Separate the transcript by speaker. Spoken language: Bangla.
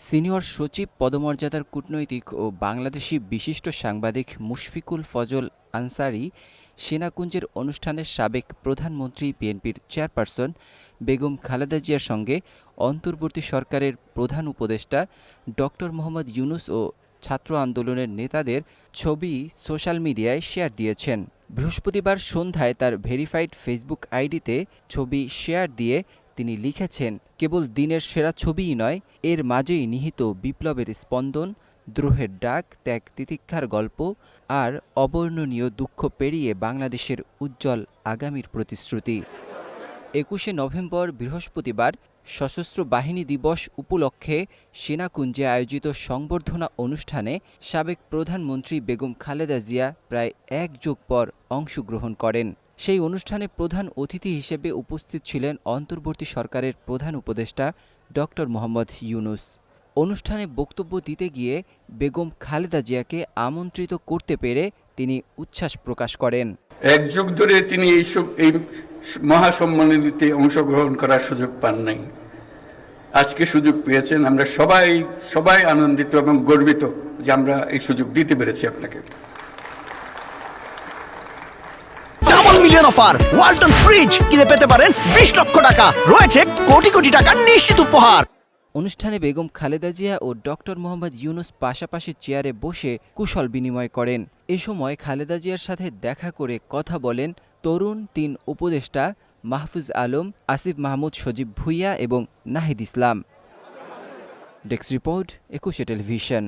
Speaker 1: সিনিয়র সচিব পদমর্যাদার কূটনৈতিক ও বাংলাদেশি বিশিষ্ট সাংবাদিক মুশফিকুল ফজল আনসারি সেনাকুঞ্জের অনুষ্ঠানের সাবেক প্রধানমন্ত্রী বিএনপির চেয়ারপারসন বেগম খালেদা জিয়ার সঙ্গে অন্তর্বর্তী সরকারের প্রধান উপদেষ্টা ডক্টর মোহাম্মদ ইউনুস ও ছাত্র আন্দোলনের নেতাদের ছবি সোশ্যাল মিডিয়ায় শেয়ার দিয়েছেন। বৃহস্পতিবার সন্ধ্যায় তার ভেরিফাইড ফেসবুক আইডিতে ছবি শেয়ার দিয়ে তিনি লিখেছেন, কেবল দিনের সেরা ছবিই নয়, এর মাঝেই নিহিত বিপ্লবের স্পন্দন, দ্রোহের ডাক, ত্যাগ, তিতিক্ষার গল্প আর অবর্ণনীয় দুঃখ পেরিয়ে বাংলাদেশের উজ্জ্বল আগামীর প্রতিশ্রুতি। একুশে নভেম্বর, বৃহস্পতিবার, সশস্ত্র বাহিনী দিবস উপলক্ষে সেনাকুঞ্জে আয়োজিত সংবর্ধনা অনুষ্ঠানে সাবেক প্রধানমন্ত্রী বেগম খালেদা জিয়া প্রায় এক যুগ পর অংশগ্রহণ করেন। সেই অনুষ্ঠানে প্রধান অতিথি হিসেবে উপস্থিত ছিলেন অন্তর্বর্তী সরকারের প্রধান উপদেষ্টা ডক্টর মোহাম্মদ ইউনুস। অনুষ্ঠানে বক্তব্য দিতে গিয়ে বেগম খালেদা জিয়াকে আমন্ত্রিত করতে পেরে তিনি উচ্ছ্বাস প্রকাশ করেন।
Speaker 2: এক যুগ ধরে তিনি এই সব- এই মহাসম্মেলনীতে অংশগ্রহণ করার সুযোগ পান নাই। আজকে সুযোগ পেয়েছেন। আমরা সবাই সবাই আনন্দিত এবং গর্বিত যে আমরা এই সুযোগ দিতে পেরেছি আপনাকে।
Speaker 3: ডাবল অফার ওয়ালটন ফ্রিজ কিনে পেতে পারেন বিশ লক্ষ টাকা। রয়েছে কোটি কোটি টাকার নিশ্চিত উপহার।
Speaker 1: অনুষ্ঠানে বেগম খালেদা জিয়া ও ডক্টর মোহাম্মদ ইউনুস পাশাপাশি চেয়ারে বসে কুশল বিনিময় করেন। এ সময় খালেদা জিয়ার সাথে দেখা করে কথা বলেন তরুণ তিন উপদেষ্টা মাহফুজ আলম, আসিফ মাহমুদ, সজীব ভুইয়া এবং Nahid Islam. Desk report Ekushey Television.